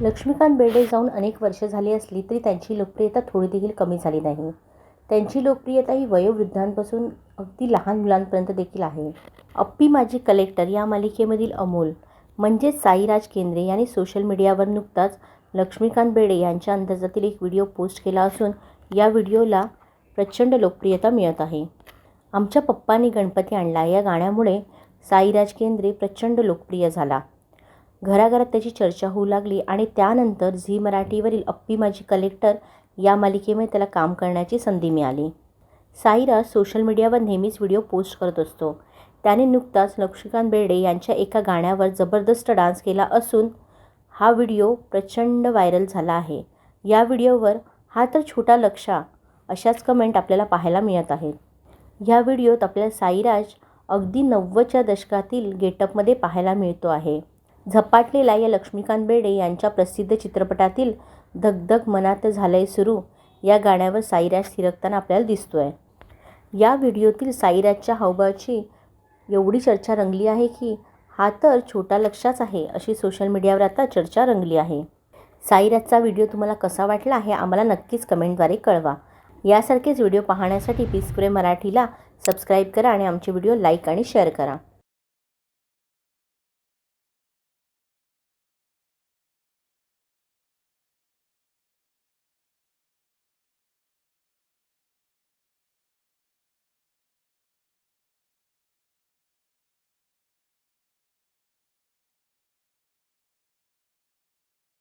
लक्ष्मीकांत बेर्डे जाऊन अनेक वर्ष झाली असली तरी त्यांची लोकप्रियता थोडी देखील कमी झाली नाही. त्यांची लोकप्रियता ही वयोवृद्धांपासून अगदी लहान मुलांपर्यंत देखील आहे. अप्पी माझी कलेक्टर या मालिकेमधील अमोल म्हणजेच साईराज केंद्रे यांनी सोशल मीडियावर नुकताच लक्ष्मीकांत बेर्डे यांच्या अंदाजातील एक व्हिडिओ पोस्ट केला असून या व्हिडिओला प्रचंड लोकप्रियता मिळत आहे. आमच्या पप्पांनी गणपती आणला. या गाण्यामुळे साईराज केंद्रे प्रचंड लोकप्रिय झाला. घराघरात त्याची चर्चा होऊ लागली आणि त्यानंतर झी मराठीवरील अप्पी माझी कलेक्टर या मालिकेमुळे त्याला काम करण्याची संधी मिळाली. साईराज सोशल मीडियावर नेहमीच व्हिडिओ पोस्ट करत असतो. त्याने नुकताच लक्ष्मीकांत बेर्डे यांच्या एका गाण्यावर जबरदस्त डान्स केला असून हा व्हिडिओ प्रचंड व्हायरल झाला आहे. या व्हिडिओवर हा तर छोटा लक्षा अशाच कमेंट आपल्याला पाहायला मिळत आहेत. या व्हिडिओत आपल्याला साईराज अगदी नव्वदच्या दशकातील गेटअपमध्ये पाहायला मिळतो आहे. झपाटलेला या लक्ष्मीकांत बेर्डे यांच्या प्रसिद्ध चित्रपटातील धगधग मनात झालंय सुरू या गाण्यावर साईराज थिरकताना आपल्याला दिसतो आहे या व्हिडिओतील साईराजच्या हावभावाची एवढी चर्चा रंगली आहे की हा तर छोटा लक्षाच आहे अशी सोशल मीडियावर आता चर्चा रंगली आहे. साईराजचा व्हिडिओ तुम्हाला कसा वाटला हे आम्हाला नक्कीच कमेंटद्वारे कळवा. यासारखेच व्हिडिओ पाहण्यासाठी पीसपुरे मराठीला सबस्क्राईब करा आणि आमचे व्हिडिओ लाईक आणि शेअर करा.